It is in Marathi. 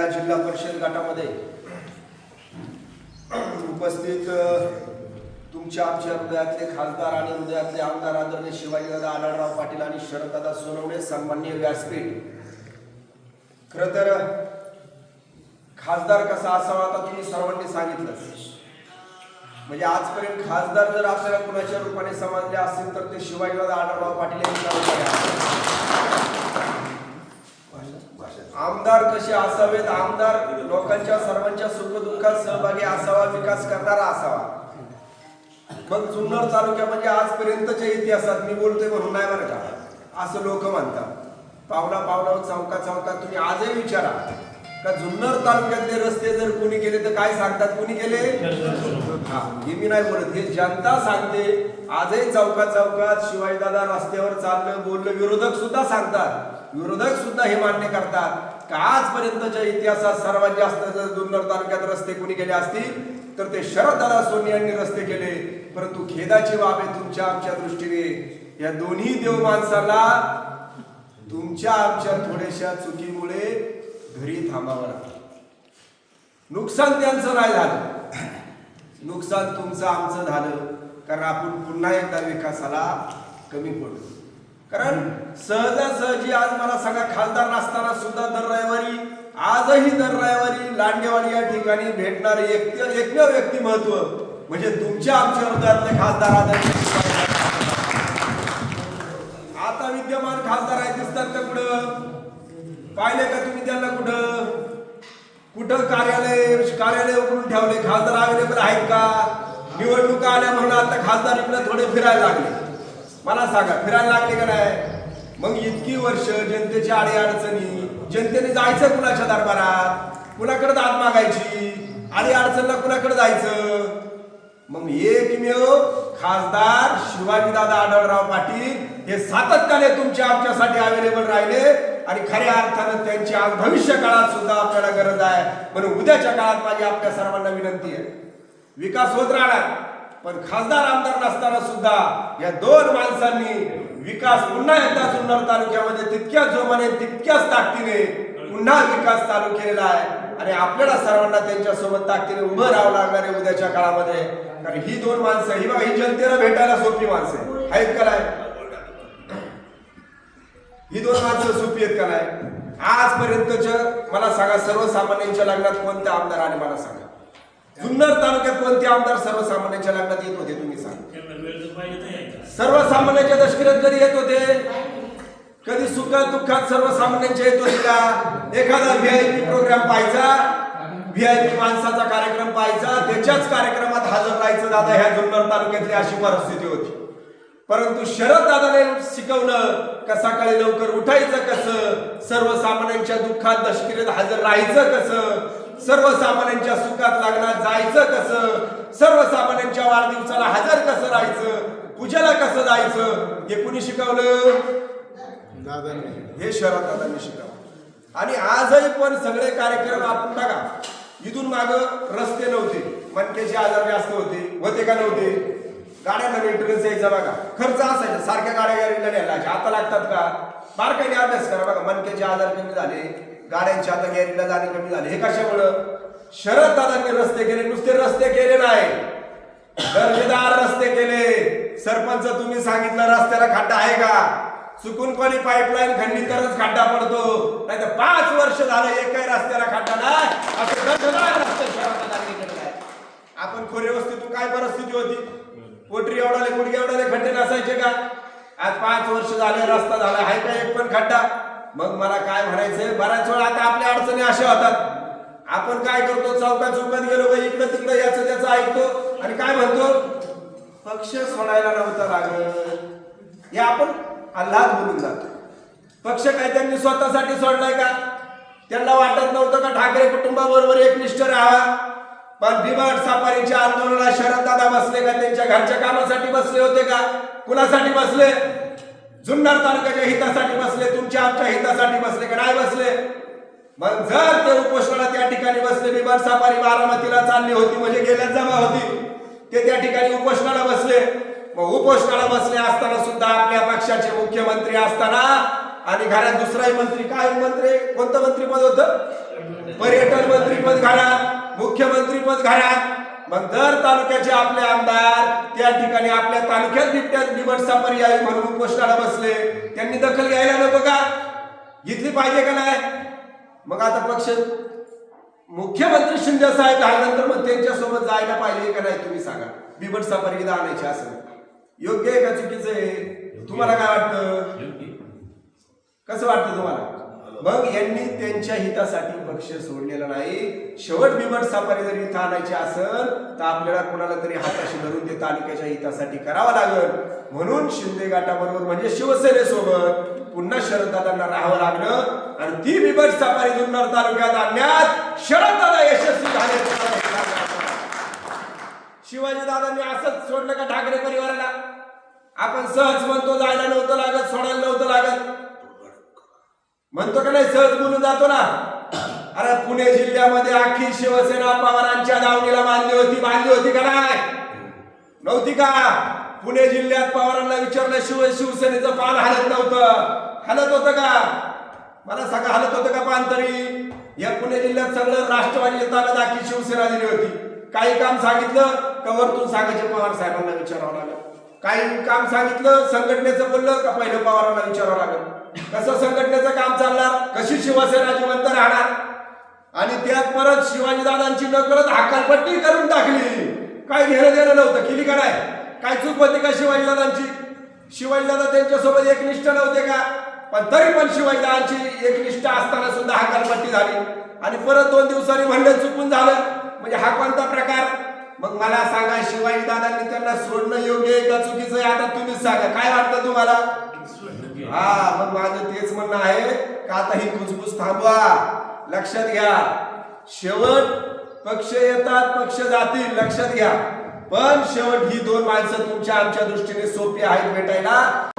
या जिल्हा परिषद गटामध्ये उपस्थित तुमच्या आमच्या हृदयातले खासदार आणि हृदयातले आमदार आदरणीय शिवाजीदादा आढळराव पाटील आणि शरददादा सोनवणे सन्मान्य व्यासपीठ. खरं तर खासदार कसा असावा आता तुम्ही सर्वांनी सांगितलं. म्हणजे आजपर्यंत खासदार जर आपल्याला कुणाच्या रूपाने समजले असतील तर ते शिवाजीदादा आढळराव पाटील यांच्या आमदार कसे असावेत? आमदार लोकांच्या सर्वांच्या सुखदुःखात सहभागी असावा विकास करणारा असावा. मग जुन्नर तालुक्या म्हणजे आजपर्यंतच्या इतिहासात मी बोलतोय म्हणून नाही बरं का? असं लोक म्हणतात. पावला पावला चौका चौका तुम्ही आजही विचारा. का जुन्नर तालुक्यातले रस्ते जर कोणी केले तर काय सांगतात? कोणी केले? हा, हे मी नाही म्हणत. हे जनता सांगते आजही चौकात चौकात शिवाजीदादा रस्त्यावर चाललं बोललं विरोधक सुद्धा सांगतात. विरोधक सुद्धा हे मान्य करतात. का आजपर्यंतच्या इतिहासात सर्वात जास्त जर जुन्नर तालुक्यात रस्ते कोणी केले असतील तर ते शरददादा सोनी यांनी रस्ते केले. परंतु खेदाची बाब आहे तुमच्या आमच्या दृष्टीने. या दोन्ही देव माणसाला तुमच्या आमच्या थोड्याशा चुकीमुळे घरी थांबावं लागलं नुकसान त्यांचं नाही झालं. नुकसान तुमचं आमचं झालं. कारण आपण पुन्हा एकदा विकासाला कमी पडलो. कारण सहजासहजी आज मला सगळा खासदार नसताना सुद्धा दर रविवारी आजही दर रविवारी लांडेवाडी या ठिकाणी भेटणारे एक एकमेव व्यक्तिमत्व म्हणजे तुमच्या आमच्या हृदयातले खासदार आता विद्यमान खासदार आहेत दिसतात का कुठं? पाहिले का तुम्ही त्यांना कुठं? कुठं कार्यालय कार्यालय उघडून ठेवले? खासदार अवेलेबल आहेत का? निवडणुका आल्या म्हणून आता खासदार इकडे थोडे फिरायला लागले. मला सांगा फिरायला लागले का नाही? मग इतकी वर्ष जनतेच्या आडे अडचणी जनतेने जायचं कुणाच्या दरबारात? कुणाकडे दात मागायची? आडे अडचणला कुणाकडे जायचं? मग एकमेव खासदार शिवाजीदादा आढळराव पाटील हे सातत्याने तुमच्या आमच्यासाठी अवेलेबल राहिले. आणि खऱ्या अर्थानं त्यांची आज भविष्य काळात सुद्धा आपल्याला गरज आहे. म्हणून उद्याच्या काळात माझी आपल्या सर्वांना विनंती आहे. विकास होत राहणार पण खासदार आमदार नसताना सुद्धा या दोन माणसांनी विकास पुन्हा एकदा जुन्नर तालुक्यामध्ये तितक्या जोमाने तितक्याच ताकदीने पुन्हा विकास चालू केलेला आहे. आणि आपल्याला सर्वांना त्यांच्यासोबत ताकदीने उभं राहावं लागणार आहे उद्याच्या काळामध्ये. कारण ही दोन माणसं ही बघा ही जनतेला भेटायला सोपी माणसं आहे. आहेत का नाही? ही दोन माणसं सोपी आहेत का नाही? आजपर्यंतच्या मला सांगा सर्वसामान्यांच्या लग्नात कोणते आमदार आले मला सांगा. जुन्नर तालुक्यात कोणते आमदार सर्वसामान्यांच्या लग्नात येत होते तुम्ही सांगा. सर्वसामान्यांच्या दशकिरात कधी येत होते? कधी सुखात दुःखात सर्वसामान्यांच्या येत होते का? एखादा व्हीआयपी प्रोग्राम पाहायचा व्हीआयपी माणसाचा कार्यक्रम पाहायचा त्याच्याच कार्यक्रमात हजर राहायचं दादा ह्या जुन्नर तालुक्यातली अशी परिस्थिती होती. परंतु शरद दादाने शिकवलं का सकाळी लवकर उठायचं कसं? सर्वसामान्यांच्या दुःखात दशकिरीत हजर राहायचं कसं? सर्वसामान्यांच्या सुखात लग्नात जायचं कसं? सर्वसामान्यांच्या वाढदिवसाला हजर कसं राहायचं? पूजेला कसं जायचं? हे कुणी शिकवलं? हे शरद दादांनी शिकवलं. आणि आजही पण सगळे कार्यक्रम आपण बघा. इथून माग रस्ते नव्हते. मनकेचे आजार जास्त होते. होते का नव्हते? गाड्यांना मेंटेनन्स यायचा बघा. खर्च असायचा सारख्या गाड्या गॅरेजला न्यायला आता लागतात का? बारकाईने अभ्यास करा बघा. मनक्याचे आजार कमी झाले गाड्यांचे आता गॅरेजला जाणे कमी झाले. हे कशामुळं? शरद दादांनी रस्ते केले नुसते रस्ते केले नाही. दर्जेदार रस्ते केले. सरपंच तुम्ही सांगितलं रस्त्याला खड्डा आहे का? चुकून कोणी पाईपलाईन खंडित तरच खड्डा पडतो. नाही तर पाच वर्ष झालं एकही रस्त्याला खड्डा नाही. असं आपण खोरे वस्तीतून काय परिस्थिती होती? पोटरी एवढाले गुडघे एवढाले खड्डे नसायचे का? आज पाच वर्ष झाले रस्ता झाला आहे का एक पण खड्डा? मग मला काय म्हणायचंय? बऱ्याच वेळा आता आपल्या अडचणी अशा होतात. आपण काय करतो? चौकात चौकात गेलो का? इकडं तिकडं याचं त्याचं ऐकतो. आणि काय म्हणतो? पक्ष सोडायला नव्हता लागत. हे आपण अल्लाद बोलून जातो. पक्ष काय त्यांनी स्वतःसाठी सोडलाय का? त्यांना वाटत नव्हतं का ठाकरे कुटुंबाबरोबर एकनिष्ठ राहा पण भीमट सापारीच्या आंदोलनात शरद दादा बसले का? त्यांच्या घरच्या कामासाठी बसले होते का? कुणासाठी बसले? जुन्नर तालुक्याच्या हितासाठी बसले तुमच्या आमच्या हितासाठी बसले का? नाही बसले. मग जर ते उपोषणाला त्या ठिकाणी बसले बिमार सापारी बारामतीला चालली होती म्हणजे गेल्या जमा होती. ते त्या ठिकाणी उपोषणाला बसले. मग उपोषणाला बसले असताना सुद्धा आपल्या पक्षाचे मुख्यमंत्री असताना आणि घरात दुसराही मंत्री. काय मंत्री? कोणतं मंत्रीपद होतं? पर्यटन मंत्रीपद घरात मुख्यमंत्रीपद घरात. मग दर तालुक्याचे आपले आमदार त्या ठिकाणी आपल्या तालुक्यात बिबट्या निवडचा पर्याय म्हणून उपोषणाला बसले. त्यांनी दखल घ्यायला नको का? घेतली पाहिजे का नाही? मग आता पक्ष मुख्यमंत्री शिंदे साहेब झाल्यानंतर मग त्यांच्यासोबत जायला पाहिजे का नाही तुम्ही सांगा. बिबटचा सफारी आणायची असं योग्य आहे का चुकीचं आहे? तुम्हाला काय वाटतं? कसं वाटतं तुम्हाला? मग यांनी त्यांच्या हितासाठी पक्ष सोडलेला नाही. शेवट बिबट सापारी जर इथं आणायची असेल तर आपल्याला कोणाला तरी हाताशी धरून ते तालुक्याच्या हितासाठी करावं लागल. म्हणून शिंदे गटाबरोबर म्हणजे शिवसेनेसोबत पुन्हा शरददादांना राहावं लागलं. आणि ती बिबट सापारी जुन्नर तालुक्यात आणण्यात शरददादा यशस्वी झाले. शिवाजी दादांनी असंच सोडलं का ठाकरे परिवाराला? आपण सहज म्हणतो जायला नव्हतं लागत सोडायला नव्हतं लागत. म्हणतो का नाही सहज बोलून जातो ना. अरे पुणे जिल्ह्यामध्ये अख्खी शिवसेना पवारांच्या दावणीला बांधली होती बांधली होती का नाही? नव्हती का? पुणे जिल्ह्यात पवारांना विचारलं शिव शिवसेनेचं पान हलत नव्हतं. हलत होतं का? मला सगळं हलत होतं का पान तरी? या पुणे जिल्ह्यात सगळं राष्ट्रवादी ताब्यात अखिल शिवसेना दिली होती. काही काम सांगितलं कवरतून सांगायचे पवार साहेबांना विचारावं लागलं. काही काम सांगितलं संघटनेचं बोललं का पहिलं पवारांना विचारावं लागलं? कसं संघटनेचं काम चालणार? कशी शिवसेना जिवंत राहणार? आणि त्यात परत शिवाजीदादांची दादांची नकळत हाकालपट्टी करून टाकली. काय घेणं देणं नव्हतं. केली का नाही? काय चूक होती का शिवाजीदादांची शिवाजीदादा त्यांच्यासोबत एकनिष्ठ नव्हते का? पण तरी पण शिवाजीदादांची एकनिष्ठ असताना सुद्धा हाकालपट्टी झाली. आणि परत दोन दिवसांनी म्हणलं चुकून झालं. म्हणजे हा कोणता प्रकार? मग मला सांगा शिवाजी दादांनी त्यांना सोडणं योग्य आहे का चुकीचं आहे? आता तुम्हीच सांगा काय वाटतं तुम्हाला? हा मग माझं तेच म्हणणं आहे का आता ही कुजबुज थांबवा? लक्षात घ्या. शेवट पक्ष येतात पक्ष जातील लक्षात घ्या. पण शेवट ही दोन माणसं तुमच्या आमच्या दृष्टीने सोपी आहेत भेटायला.